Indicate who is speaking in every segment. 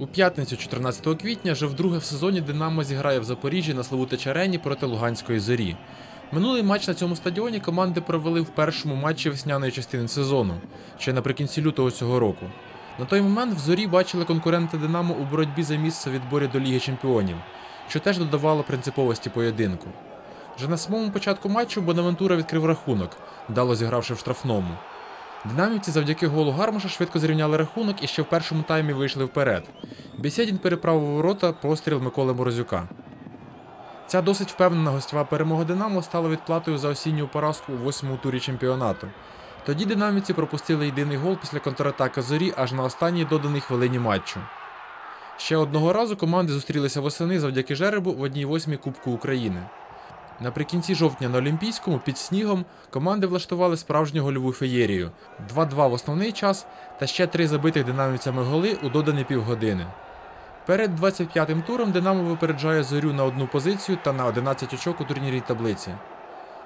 Speaker 1: У п'ятницю, 14 квітня, вже вдруге в сезоні Динамо зіграє в Запоріжжі на Славутич арені проти Луганської зорі. Минулий матч на цьому стадіоні команди провели в першому матчі весняної частини сезону, ще наприкінці лютого цього року. На той момент в зорі бачили конкурента Динамо у боротьбі за місце в відборі до Ліги Чемпіонів, що теж додавало принциповості поєдинку. Вже на самому початку матчу Бонавентура відкрив рахунок, вдало зігравши в штрафному. Динамівці завдяки голу Гармаша швидко зрівняли рахунок і ще в першому таймі вийшли вперед. Бєсєдін переправив ворота постріл Миколи Морозюка. Ця досить впевнена гостьова перемога Динамо стала відплатою за осінню поразку у восьмому турі чемпіонату. Тоді динамівці пропустили єдиний гол після контратаки зорі аж на останній доданій хвилині матчу. Ще одного разу команди зустрілися восени завдяки жеребу в одній восьмій Кубку України. Наприкінці жовтня на Олімпійському під снігом команди влаштували справжню гольову феєрію 2-2 в основний час та ще три забитих динамівцями голи у додані півгодини. Перед 25-м туром Динамо випереджає зорю на одну позицію та на 11 очок у турнірній таблиці.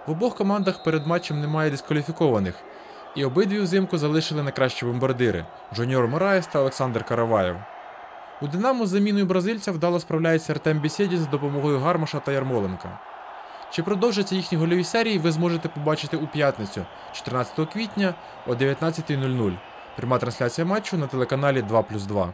Speaker 1: В обох командах перед матчем немає дискваліфікованих, і обидві взимку залишили найкращі бомбардири Джуніор Мораєс та Олександр Караваєв. У Динамо з заміною бразильця вдало справляється Артем Бісєді за допомогою Гармаша та Ярмоленка. Чи продовжаться їхні гольові серії, ви зможете побачити у п'ятницю, 14 квітня о 19.00. Пряма трансляція матчу на телеканалі 2+,2.